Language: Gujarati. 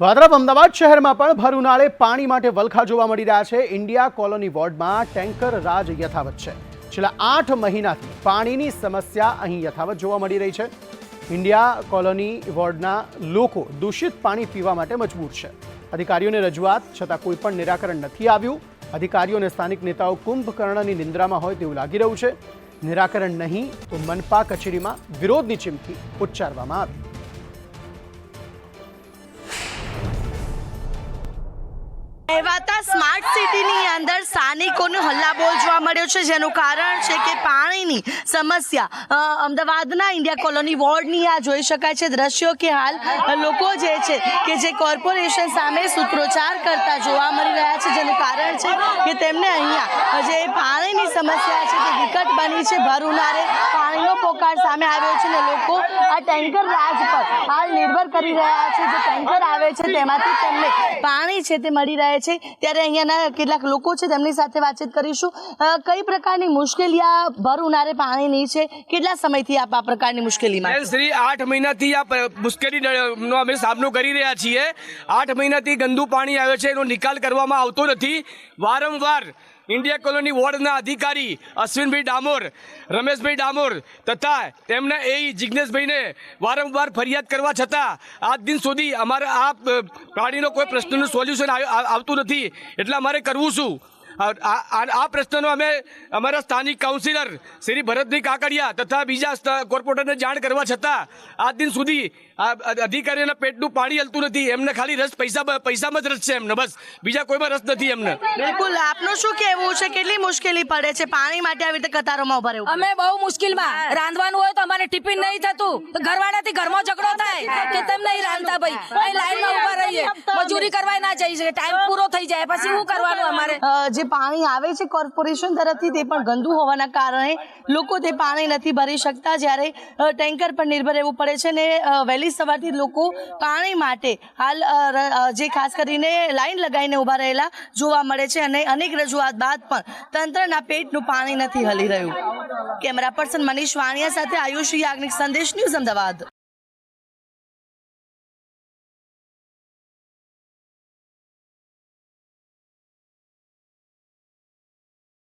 ભાદ્રબ અમદાવાદ શહેરમાં પણ ભર ઉનાળે પાણી માટે વલખા જોવા મળી રહ્યા છે. ઇન્ડિયા કોલોની વોર્ડમાં ટેન્કર રાજ યથાવત છે. છેલ્લા આઠ મહિનાથી પાણીની સમસ્યા અહીં યથાવત જોવા મળી રહી છે. ઇન્ડિયા કોલોની વોર્ડના લોકો દૂષિત પાણી પીવા માટે મજબૂર છે. અધિકારીઓને રજૂઆત છતાં કોઈ પણ નિરાકરણ નથી આવ્યું. અધિકારીઓને સ્થાનિક નેતાઓ કુંભકર્ણની નિંદ્રામાં હોય તેવું લાગી રહ્યું છે. નિરાકરણ નહીં તો મનપા કચેરીમાં વિરોધની ચીમકી ઉચ્ચારવામાં આવી. સિટીની અંદર સ્થાનિકોનો હલ્લાબોલ જોવા મળ્યો છે, જેનું કારણ છે કે પાણીની સમસ્યા. અમદાવાદના ઇન્ડિયા કોલોની વોર્ડની આ જોઈ શકાય છે દ્રશ્યો કે હાલ લોકો જે છે કે જે કોર્પોરેશન સામે સૂત્રોચ્ચાર કરતા જોવા મળી રહ્યા છે, જેનું કારણ છે કે તેમને અહીંયા જે પાણીની સમસ્યા છે તે વિકટ બની છે ભર ઉનાળે પાણીનો પોકાર સામે આવ્યો છે ને લોકો આ ટેન્કર રાજ પર હાલ નિર્ભર કરી રહ્યા છે. જે ટેન્કર આવે છે તેમાંથી તેમને પાણી છે તે મળી રહે છે. ત્યારે અહીંયાના કેટલાક લોકો છે તેમની સાથે વાતચીત કરીશું. કઈ પ્રકારની મુશ્કેલી આ ભર ઉનારે પાણીની છે? કેટલા સમયથી આપ આ પ્રકારની મુશ્કેલીમાં શ્રી, આઠ મહિનાથી આ મુશ્કેલીનો અમે સામનો કરી રહ્યા છીએ. આઠ મહિનાથી ગંદુ પાણી આવે છે, એનો નિકાલ કરવામાં આવતો નથી. વારંવાર ઇન્ડિયા કોલોની વોર્ડના અધિકારી અશ્વિનભાઈ ડામોર, રમેશભાઈ ડામોર તથા તેમના એ જિજ્ઞેશભાઈને વારંવાર ફરિયાદ કરવા છતાં આજ દિન સુધી અમારે આ પ્રાણીનો કોઈ પ્રશ્નનું સોલ્યુશન આવતું નથી. એટલે અમારે કરવું શું? આ આ- આ પ્રશ્નનો અમે અમારા સ્થાનિક કાઉન્સિલર શ્રી ભરતભાઈ કાકડિયા તથા બીજા કોર્પોરેટરને જાણ કરવા છતાં આજ દિન સુધી આ અધિકારીઓના પેટનું પાણી હલતું નથી. એમને ખાલી રસ પૈસા પૈસામાં જ રસ છે એમને બસ. બીજા કોઈમાં રસ નથી એમને. બિલકુલ. આપનું શું કહેવું છે? કેટલી મુશ્કેલી પડે છે? પાણી માટે આવી રીતે કતારોમાં ઊભા રહેવું અમે બહુ મુશ્કેલમાં. રાંધવાનું હોય તો અમારે ટિફિન નહીં થતું. તો ઘરવાળાથી ઘરમાં ઝઘડો થાય. કે તેમ નહીં રાંધતા ભાઈ. અહીં લાઈનમાં ઊભા રહીએ. મજૂરી કરવા ના જઈ શકે ટાઈમ પૂરો થઈ જાય. પછી શું કરવાનું અમારે? અ, પાણી આવે છે કોર્પોરેશન તરફથી તે પણ ગંદુ હોવાના કારણે લોકો તે પાણી નથી ભરી શકતા જ્યારે ટેન્કર પર નિર્ભર રહેવું પડે છે ને વહેલી સવારથી લોકો પાણી માટે હાલ જે ખાસ કરીને લાઈન લગાવીને ઊભા રહેલા જોવા મળે છે અને અનેક રજૂઆત બાદ પણ તંત્રના પેટનું પાણી નથી હલી રહ્યું. કેમેરા પર્સન મનીષ વાણિયા સાથે આયુષ યાજ્ઞિક સંદેશ ન્યૂઝ અમદાવાદ.